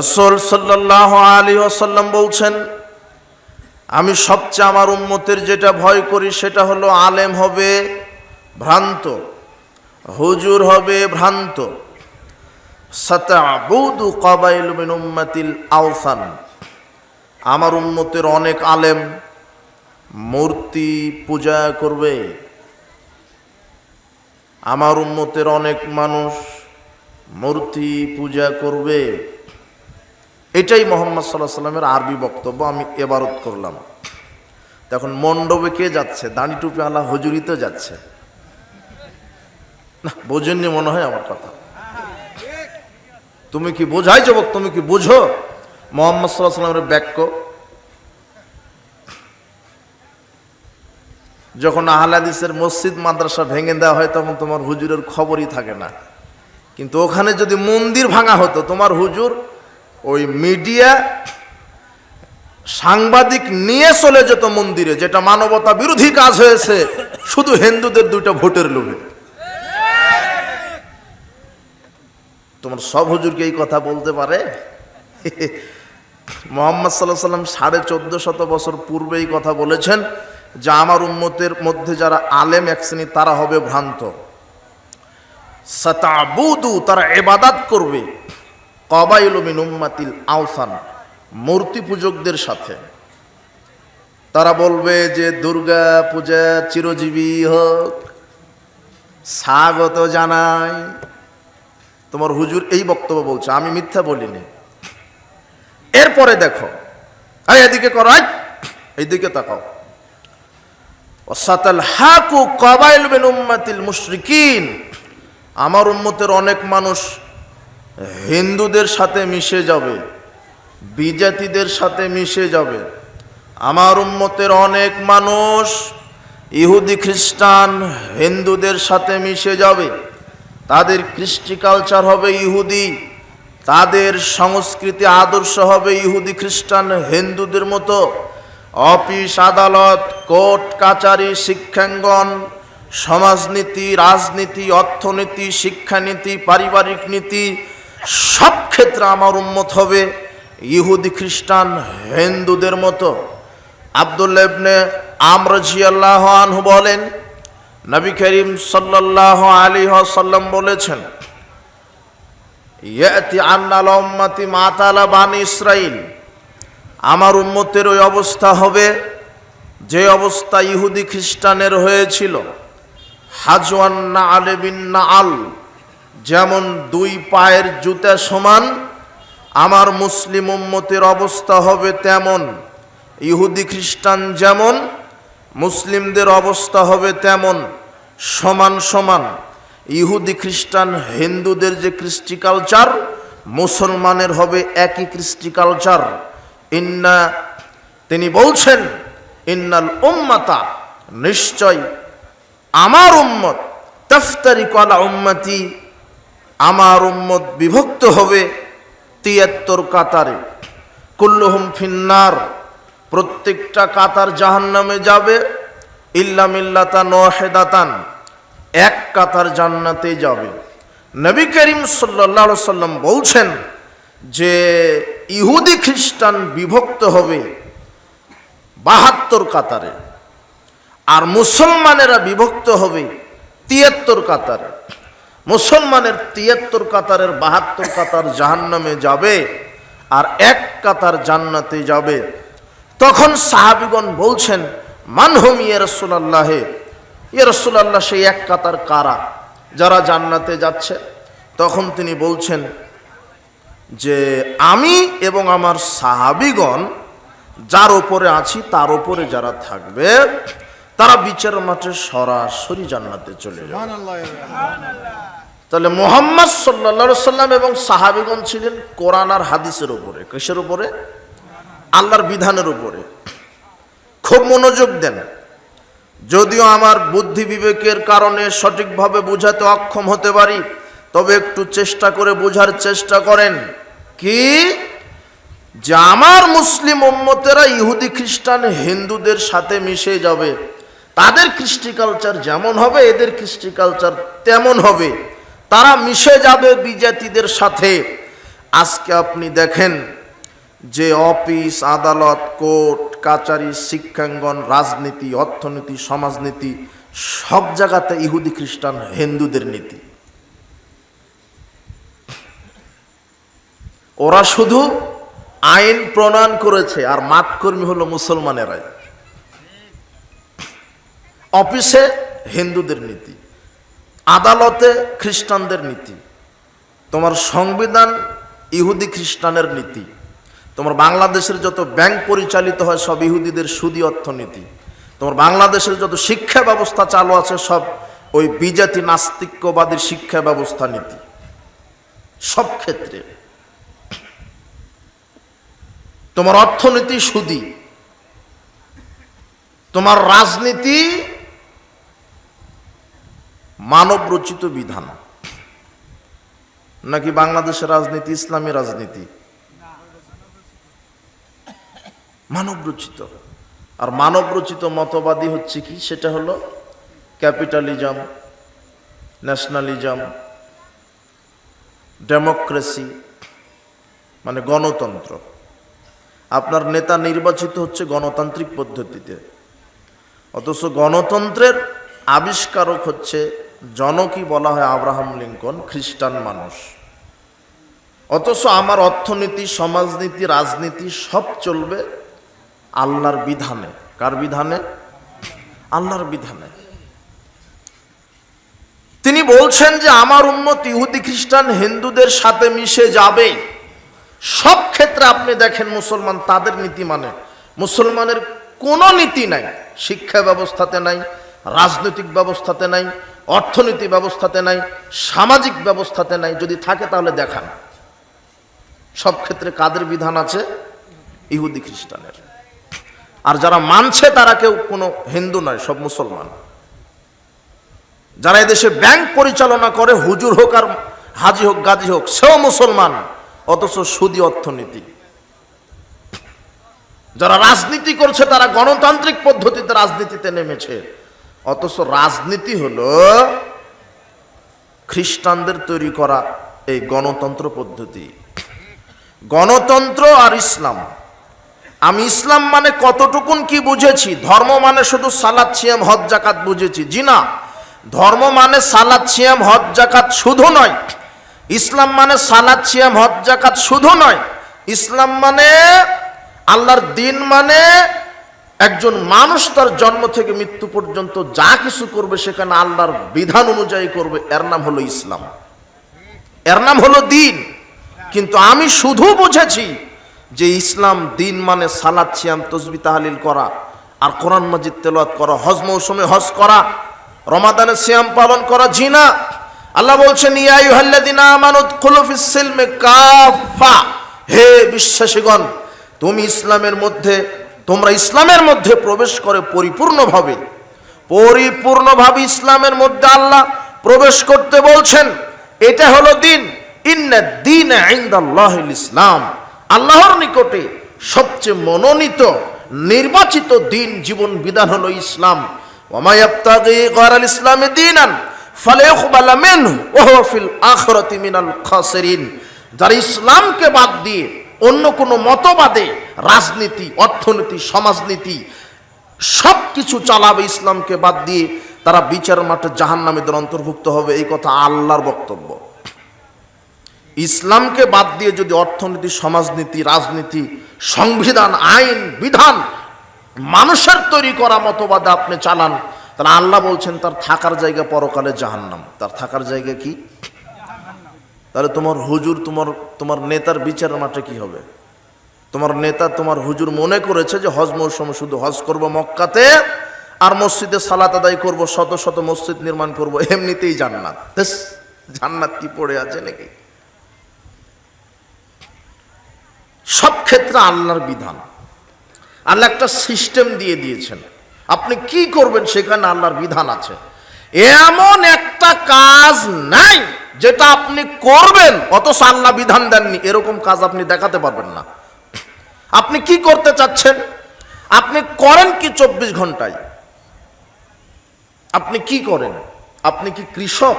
রসুল সাল্লাহ আলী আসাল্লাম বলছেন, আমি সবচেয়ে আমার উম্মতের যেটা ভয় করি সেটা হলো আলেম হবে ভ্রান্ত, হুজুর হবে ভ্রান্ত। সাতাবুদু কাবাইল আওসান। আমার উম্মতের অনেক আলেম মূর্তি পূজা করবে। আমার উম্মতের অনেক মানুষ মূর্তি পূজা করবে। এটাই মোহাম্মদ সাল্লাহ সাল্লামের আরবি বক্তব্য, আমি এবারত করলাম। তখন মণ্ডপে কে যাচ্ছে? দাঁড়ি টুপি আলা হজুরিতে যাচ্ছে। না, বোঝেননি মনে হয় আমার কথা। তুমি কি বোঝাই যুবক, তুমি কি বুঝো? মোহাম্মদ সাল্লাহ সাল্লামের বাক্য যখন আহলাদিসের মসজিদ, মাদ্রাসা ভেঙে দেওয়া হয়, তখন তোমার হুজুরের খবরই থাকে না। কিন্তু ওখানে যদি মন্দির ভাঙা হতো, তোমার হুজুর ওই মিডিয়া সাংবাদিক নিয়ে চলে যেত মন্দিরে, যেটা মানবতা বিরোধী কাজ হয়েছে, শুধু হিন্দুদের দুইটা ভোটের লোভে। তোমার সব হুজুরকে এই কথা বলতে পারে? মোহাম্মদ সাল্লাহ সাল্লাম সাড়ে চোদ্দ শত বছর পূর্বে এই কথা বলেছেন যে আমার উম্মতের মধ্যে যারা আলেম, এক শ্রেণি তারা হবে ভ্রান্ত। সাতাবুদু, তারা এবাদাত করবে। কবাইল মিন উম্মাতিল আওসান মূর্তি পূজকদের সাথে। তারা বলবে যে দুর্গা পূজা চিরজীবী হোক। স্বাগত জানাই। তোমার হুজুর এই বক্তব্য বলছে আমি মিথ্যা বলিনি। এরপরে দেখো আরে এদিকে করো আয়, এইদিকে তাকাও। ওসাতাল হাকু কবাইল বিন উম্মাতিল মুশরিকিন। আমার উম্মতের অনেক মানুষ হিন্দুদের সাথে মিশে যাবে, বিজাতিদের সাথে মিশে যাবে। আমার উম্মতের অনেক মানুষ ইহুদি খ্রিস্টান হিন্দুদের সাথে মিশে যাবে। তাদের কৃষ্টি কালচার হবে ইহুদি, তাদের সংস্কৃতি আদর্শ হবে ইহুদি খ্রিস্টান হিন্দুদের মতো। অফিস, আদালত, কোর্ট, কাচারি, শিক্ষাঙ্গন, সমাজনীতি, রাজনীতি, অর্থনীতি, শিক্ষানীতি, পারিবারিক নীতি সব ক্ষেত্রে আমার উন্মত হবে ইহুদি, খ্রিস্টান, হিন্দুদের মতো। আবদুল্লাহ ইবনে আমরজি আল্লাহ আনহু বলেন, নবী করিম সাল্লাহ আলী সাল্লাম বলেছেন, ইয়াতি আন্নাল উম্মতি মাতালা বানি ইসরাইল আমার উম্মতের ওই অবস্থা হবে, যে অবস্থা ইহুদি, খ্রিস্টানের হয়েছিল। হাজওয়ান্না আলেবিন্না আল যেমন দুই পায়ের জুতা সমান, আমার মুসলিম উম্মতের অবস্থা হবে তেমন, ইহুদি খ্রিস্টান যেমন, মুসলিমদের অবস্থা হবে তেমন, সমান সমান। ইহুদি খ্রিস্টান হিন্দুদের যে কৃষ্টি কালচার, মুসলমানের হবে একই কৃষ্টি কালচার। ইন্না, তিনি বলছেন, ইন্নাল উম্মাতা, নিশ্চয় আমার উম্মত তফতারি কলা উম্মতি আমার উম্মত বিভক্ত হবে তিয়াত্তর কাতারে। কুল্লুহুম ফিন্নার। প্রত্যেকটা কাতার জাহান্নামে যাবে। ইল্লাম ইল্লাতা নহেদাতান এক কাতার জান্নাতে যাবে। নবী করিম সাল্লা সাল্লাম বলছেন যে ইহুদি খ্রিস্টান বিভক্ত হবে বাহাত্তর কাতারে। আর মুসলমানেরা বিভক্ত হবে তিয়াত্তর কাতারে। মুসলমানের তিয়াত্তর কাতারের বাহাত্তর কাতার জাহান্নামে যাবে আর এক কাতার জান্নাতে যাবে। তখন সাহাবিগণ বলছেন মানহম ইয়ে রসুল্লাহে ইয়ে রসুল্লাহ সেই এক কাতার কারা যারা জান্নাতে যাচ্ছে? তখন তিনি বলছেন, যে আমি এবং আমার সাহাবিগণ, যার ওপরে আছি, তার ওপরে যারা থাকবে তারা বিচার মাঠে সরাসরি জান্নাতে চলে যাবে তাহলে মোহাম্মদ সাল্লা সাল্লাম এবং সাহাবিগণ ছিলেন কোরআন আর হাদিসের উপরে। কিসের উপরে? আল্লাহর বিধানের উপরে। খুব মনোযোগ দেন। যদিও আমার বুদ্ধি বিবেকের কারণে সঠিকভাবে বোঝাতে অক্ষম হতে পারি তবে একটু চেষ্টা করে বোঝার চেষ্টা করেন কি? যে আমার মুসলিম উম্মতেরা ইহুদি খ্রিস্টান হিন্দুদের সাথে মিশে যাবে। তাদের কৃষ্টি কালচার যেমন হবে, এদের কৃষ্টি কালচার তেমন হবে। তারা মিশে যাবে বিজাতিদের সাথে। আজকে আপনি দেখেন যে অফিস, আদালত, কোর্ট, কাচারি, শিক্ষাঙ্গন, রাজনীতি, অর্থনীতি, সমাজনীতি, সব জায়গাতে ইহুদি খ্রিস্টান, হিন্দুদের নীতি। ওরা শুধু আইন প্রণয়ন করেছে, আর মাতকর্মী হলো মুসলমানেরাই। অফিসে হিন্দুদের নীতি, আদালতে খ্রিস্টানদের নীতি, তোমার সংবিধান ইহুদি খ্রিস্টানের নীতি, তোমার বাংলাদেশের যত ব্যাংক পরিচালিত হয় সব ইহুদিদের সুদি অর্থনীতি, তোমার বাংলাদেশের যত শিক্ষা ব্যবস্থা চালু আছে সব ওই বিজাতি নাস্তিক্যবাদীর শিক্ষা ব্যবস্থা নীতি। সব ক্ষেত্রে তোমার অর্থনীতি সুদি, তোমার রাজনীতি মানব রচিত বিধান। নাকি বাংলাদেশের রাজনীতি, ইসলামী রাজনীতি? মানব রচিত আর মানব রচিত মতবাদী হচ্ছে কি? সেটা হলো ক্যাপিটালিজম, ন্যাশনালিজম, ডেমোক্রেসি মানে গণতন্ত্র। আপনার নেতা নির্বাচিত হচ্ছে গণতান্ত্রিক পদ্ধতিতে। অথচ গণতন্ত্রের আবিষ্কারক হচ্ছে জনকই বলা হয় আব্রাহাম লিঙ্কন, খ্রিস্টান মানুষ। অথচ আমার অর্থনীতি, সমাজনীতি, রাজনীতি সব চলবে আল্লাহর বিধানে। কার বিধানে? আল্লাহর বিধানে। তিনি বলছেন যে আমার উন্মত ইহুদি, খ্রিস্টান, হিন্দুদের সাথে মিশে যাবে। সব ক্ষেত্রে আপনি দেখেন মুসলমান তাদের নীতি মানে। মুসলমানের কোনো নীতি নাই, শিক্ষা ব্যবস্থাতে নাই রাজনৈতিক ব্যবস্থাতে নাই অর্থনীতি ব্যবস্থাতে নাই, সামাজিক ব্যবস্থাতে নাই, যদি থাকে তাহলে দেখান। সব ক্ষেত্রে কাদের বিধান আছে? ইহুদি খ্রিস্টানের। আর যারা মানছে তারা কেউ কোনো হিন্দু নয়, সব মুসলমান। যারা এদেশে ব্যাংক পরিচালনা করে, হুজুর হোক আর হাজি হোক, গাজী হোক, সেও মুসলমান, অথচ সুদি অর্থনীতি। যারা রাজনীতি করছে, তারা গণতান্ত্রিক পদ্ধতিতে রাজনীতিতে নেমেছে। অথচ রাজনীতি হলো খ্রিস্টানদের তৈরি করা এই গণতন্ত্র পদ্ধতি। গণতন্ত্র আর ইসলাম। আমি ইসলাম মানে কতটুকুন কি বুঝেছি? ধর্ম মানে শুধু সালাদ, সিয়াম, হজ জাকাত বুঝেছি। জি না, ধর্ম মানে সালাদ, সিয়াম, হজ জাকাত শুধু নয়। ইসলাম মানে সালাদ, সিয়াম, হজ জাকাত শুধু নয়। ইসলাম মানে আল্লাহর দিন মানে একজন মানুষ তার জন্ম থেকে মৃত্যু পর্যন্ত যা কিছু করবে সেখানে আল্লাহর বিধান অনুযায়ী করবে। এর নাম হলো ইসলাম। এর নাম হলো দিন। কিন্তু আমি শুধু বুঝেছি যে ইসলাম দিন মানে সালাদ, সিয়াম, তসবি, তাহালিল করা আর কোরআন মাজিদ তেলাওয়াত করা, হজ মৌসুমে হজ করা, রমাদানে সিয়াম পালন করা, জিনা। আল্লাহ বলছেন, ইয়া আইয়ুহাল্লাযিনা আমানু উদখুলু ফিস কাফা হে বিশ্বাসীগণ, তুমি ইসলামের মধ্যে তোমরা ইসলামের মধ্যে প্রবেশ করে পরিপূর্ণভাবে পরিপূর্ণভাবে ইসলামের মধ্যে আল্লাহ প্রবেশ করতে বলছেন, এটা হলো দিন। দিন ইসলাম। আল্লাহর নিকটে সবচেয়ে মনোনীত, নির্বাচিত দিন, জীবন বিধান হলো ইসলাম। ইসলামি ওয়া হুয়া ফিল আখিরাতি মিনাল যারা ইসলামকে বাদ দিয়ে অন্য কোনো মতবাদে রাজনীতি, অর্থনীতি, সমাজনীতি সব কিছু চালাবে ইসলামকে বাদ দিয়ে তারা বিচার মাঠে জাহান্নামীদের অন্তর্ভুক্ত হবে, এই কথা আল্লাহর বক্তব্য। ইসলামকে বাদ দিয়ে যদি অর্থনীতি, সমাজনীতি, রাজনীতি, সংবিধান, আইন, বিধান মানুষের তৈরি করা মতবাদে আপনি চালান, তাহলে আল্লাহ বলছেন, তার থাকার জায়গা পরকালে জাহান্নাম। তার থাকার জায়গা কি? তাহলে তোমার হুজুর, তোমার তোমার নেতার বিচার মাঠে কি হবে? তোমার নেতা, তোমার হুজুর মনে করেছে যে হজ মৌসুমে শুধু হজ করব মক্কাতে আর মসজিদে সালাত আদায় করব, শত শত মসজিদ নির্মাণ করব, এমনিতেই জান্নাত। জান্নাত কি পড়ে আছে নাকি? সব ক্ষেত্রে আল্লাহর বিধান। আল্লাহ একটা সিস্টেম দিয়ে দিয়েছেন। আপনি কি করবেন সেখানে আল্লাহর বিধান আছে। এমন একটা কাজ নাই যেটা আপনি করবেন, অথচ আল্লাহ বিধান দেননি, এরকম কাজ আপনি দেখাতে পারবেন না। আপনি কি করতে চাচ্ছেন? আপনি করেন কি চব্বিশ ঘন্টায়? আপনি কি করেন? আপনি কি কৃষক?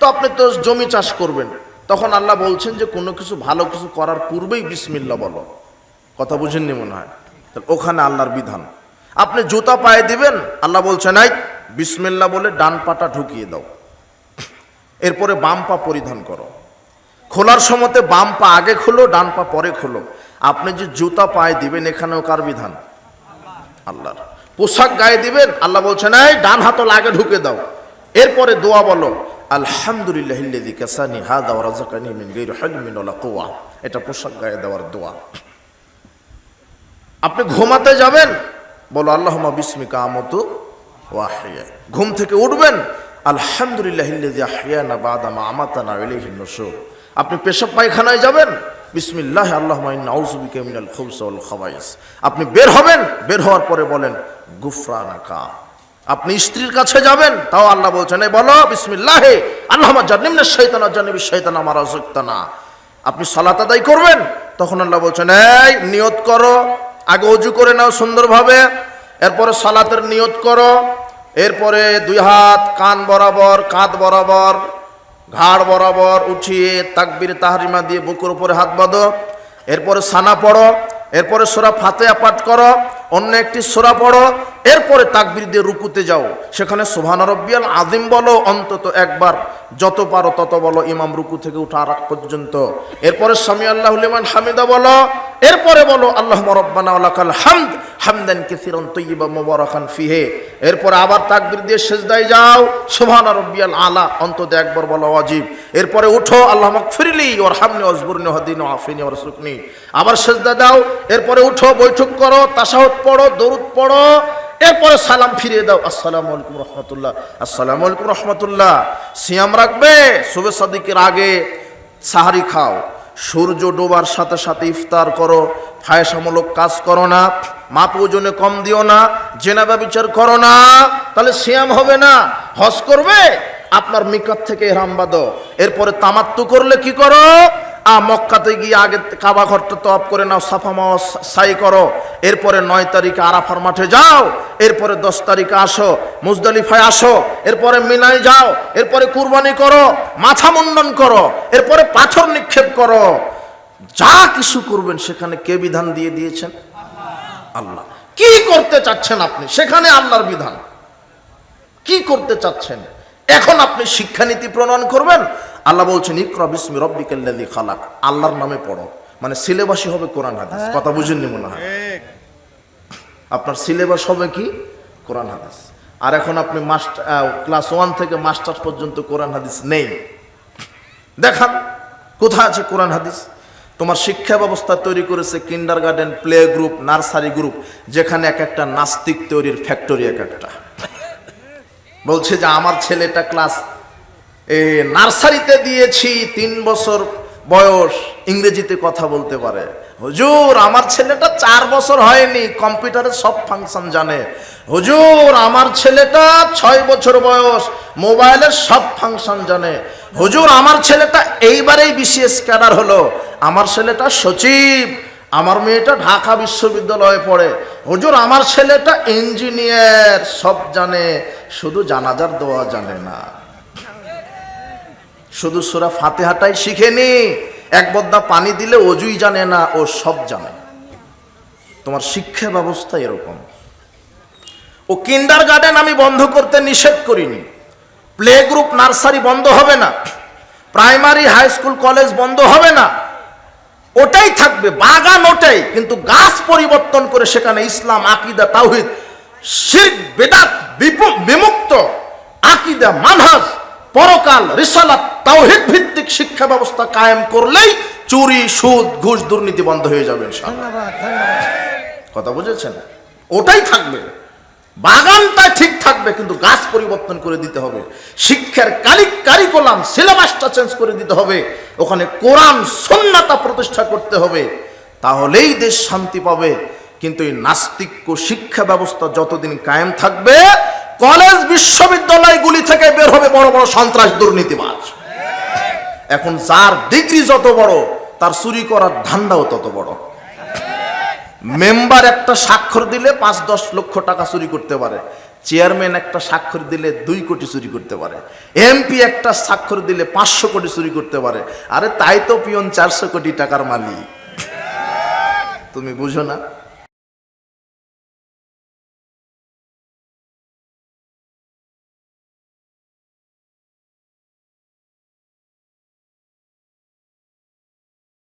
তো আপনি তো জমি চাষ করবেন। তখন আল্লাহ বলছেন যে, কোনো কিছু ভালো কিছু করার পূর্বেই বিসমিল্লা বলো। কথা বুঝেননি মনে হয়? ওখানে আল্লাহর বিধান। আপনি জুতা পায়ে দিবেন, আল্লাহ বলছেন, এই বিসমিল্লা বলে ডান পাটা ঢুকিয়ে দাও। এরপরে বাম পা পরিধান করো। খোলার সময়তে বাম পা আগে খোলো, ডান পা পরে খোলো। আপনি যে জুতা পায়ে দিবেন, এখানেও কার বিধান? আল্লাহর। পোশাক গায়ে দিবেন, আল্লাহ বলছেন, এই, ডান হাতল আগে ঢুকে দাও। এরপরে দোয়া বলো, আলহামদুলিল্লাহ কাসানি হাদা ওয়া রাযাকানি মিন গায়রি হালমিন ওয়ালা এটা পোশাক গায়ে দেওয়ার দোয়া। আপনি ঘুমাতে যাবেন, বলো, আল্লাহুম্মা বিসমিকা আমতু ঘুম থেকে উঠবেন আলহামদুলিল্লাহ আপনি পেশাব পায়খানায় যাবেন? বিসমিল্লাহ, আল্লাহুম্মা ইন্না আউযু বিকা মিনাল খুবসি ওয়াল খাবাইস। আপনি বের হবেন? বের হওয়ার পরে বলেন, গুফরানাকা। আপনি স্ত্রীর কাছে যাবেন? তাও আল্লাহ বলছেন বলো, বিসমিল্লাহ, আল্লাহুম্মা জান্নিবনা শাইতানা জান্নিবিশ শাইতানা মা রাযাকতানা আপনি সালাত আদায় করবেন? তখন আল্লাহ বলছেন, এই, নিয়ত করো। আগে অজু করে নাও সুন্দরভাবে। এরপরে সালাতের নিয়ত করো। এরপরে দুই হাত, কান বরাবর, কাঁধ বরাবর, ঘাড় বরাবর উঠিয়ে তাকবির তাহারিমা দিয়ে বুকুর উপরে হাত বাঁধো। এরপরে সানা পড়ো। এরপরে সোরা ফাতে পাঠ করো। অন্য একটি সোরা পড়ো, এরপরে তাকবির দিয়ে রুকুতে যাও। সেখানে সোভান রব্বিয়াল আজিম বলো, অন্তত একবার। যত পারো তত বলো, ইমাম রুকু থেকে উঠার আগ পর্যন্ত। এরপরে স্বামী আল্লাহ লিমান হামিদা বলো, এরপরে বলো আল্লাহ রব্বানা ওয়ালাকাল হামদ, হামদান কাসীরান তাইয়্যিবা মুবারাকান ফিহে। এরপরে আবার তাকবির দিয়ে সেজদায় যাও সুবহান রব্বিয়াল আলা, অন্তত একবার বলো, ওয়াজিব। এরপরে উঠো, আল্লাহ মাগফিরলি ওয়ারহামনি, ওয়াজবুরনি, ওয়াহদিনি ওয়াফিনি ওয়ারসুকনি আবার সেজদা দাও, এরপরে উঠো, বৈঠক করো, তাশাহুদ পড়ো, দরুদ পড়ো, এরপরে সালাম ফিরিয়ে দাও। আসসালামু আলাইকুম রহমতুল্লাহ। আসসালামু আলাইকুম রহমতুল্লাহ। সিয়াম রাখবে শুভে সাদিকের আগে সাহারি খাও। সূর্য ডোবার সাথে সাথে ইফতার করো। ফায়সামূলক কাজ করো না, মাপ ওজনে কম দিও না, জেনাবা বিচার করো না। তাহলে সিয়াম হবে না। হজ করবে, আপনার মিকাত থেকে হেরাম বাঁধো এরপরে তামাত্তু করলে কি করো? মক্কাতে গিয়ে আগে কাবা ঘরটা তপ করে নাও, সাফা মাওয়া সাই করো। এরপরে নয় তারিখে আরাফার মাঠে যাও, এরপরে দশ তারিখে আসো, মুজদালিফায় আসো, এরপরে মিনায় যাও, এরপরে কুরবানি করো, মাথা মুন্ডন করো, এরপরে পাথর নিক্ষেপ করো। যা কিছু করবেন সেখানে কে বিধান দিয়ে দিয়েছেন? আল্লাহ। কি করতে চাচ্ছেন আপনি? সেখানে আল্লাহর বিধান। কি করতে চাচ্ছেন? এখন আপনি শিক্ষানীতি প্রণয়ন করবেন আল্লাহ বলছেন ইকরা বিসমি রব্বিকাল্লাযী খালাক। আল্লাহর নামে পড়ো। মানে সিলেবাসই হবে কোরআন হাদিস। কথা বুঝেননি মনে হয়? আপনার সিলেবাস হবে কি? কোরআন হাদিস। আর এখন আপনি মাস্টার ক্লাস ওয়ান থেকে মাস্টার্স পর্যন্ত কোরআন হাদিস নেই। দেখান কোথায় আছে কোরআন হাদিস? তোমার শিক্ষা ব্যবস্থা তৈরি করেছে kindergarten play group nursery group যেখানে এক একটা নাস্তিক তৈরির ফ্যাক্টরি এক একটা। বলছে যে আমার ছেলেটা ক্লাস নার্সারিতে দিয়েছি তিন বছর বয়স, ইংরেজিতে কথা বলতে পারে। হুজুর, আমার ছেলেটা চার বছর হয়নি কম্পিউটারের সব ফাংশন জানে। হুজুর, আমার ছেলেটা ছয় বছর বয়স মোবাইলের সব ফাংশন জানে। হুজুর, আমার ছেলেটা এইবারেই বিসিএস ক্যাডার হলো। আমার ছেলেটা সচিব, আমার মেয়েটা ঢাকা বিশ্ববিদ্যালয়ে পড়ে। হুজুর, আমার ছেলেটা ইঞ্জিনিয়ার, সব জানে, শুধু জানাজার দোয়া জানে না। শুধু সুরা ফাতেহাটাই শিখেনি। এক বদ্দা পানি দিলে অজুই জানে না, ও সব জানে। তোমার শিক্ষা ব্যবস্থা এরকম। ও কিন্ডার গার্ডেন আমি বন্ধ করতে নিষেধ করিনি। প্লে গ্রুপ নার্সারি বন্ধ হবে না। প্রাইমারি, হাই স্কুল, কলেজ বন্ধ হবে না। ওটাই থাকবে, বাগান ওটাই। কিন্তু গাছ পরিবর্তন করে সেখানে ইসলাম, আকিদা, তাওহিদ, শিরক, বেদাত বিমুক্ত, আকিদা, মানহাজ পরকাল রিসালাত তাওহিদ ভিত্তিক শিক্ষা ব্যবস্থা কায়েম করলেই চুরি সুদ ঘুষ দুর্নীতি বন্ধ হয়ে যাবে কথা বুঝেছেন? ওটাই থাকবে। বাগানটা ঠিক থাকবে কিন্তু গাছ পরিবর্তন করে দিতে হবে। শিক্ষার কালিক কারিকুলাম সিলেবাসটা চেঞ্জ করে দিতে হবে। ওখানে কোরআন সন্ন্যতা প্রতিষ্ঠা করতে হবে। তাহলেই দেশ শান্তি পাবে। কিন্তু এই নাস্তিক্য শিক্ষা ব্যবস্থা যতদিন কায়েম থাকবে কলেজ বিশ্ববিদ্যালয়গুলি থেকে বের হবে বড় বড় সন্ত্রাস দুর্নীতিবাজ। এখন যার ডিগ্রি যত বড়, তার চুরি করার ধান্দাও তত বড়। মেম্বার একটা স্বাক্ষর দিলে পাঁচ দশ লক্ষ টাকা চুরি করতে পারে। চেয়ারম্যান একটা স্বাক্ষর দিলে দুই কোটি চুরি করতে পারে। এমপি একটা স্বাক্ষর দিলে পাঁচশো কোটি চুরি করতে পারে। আরে তাই তো পিয়ন চারশো কোটি টাকার মালিক। তুমি বুঝো না?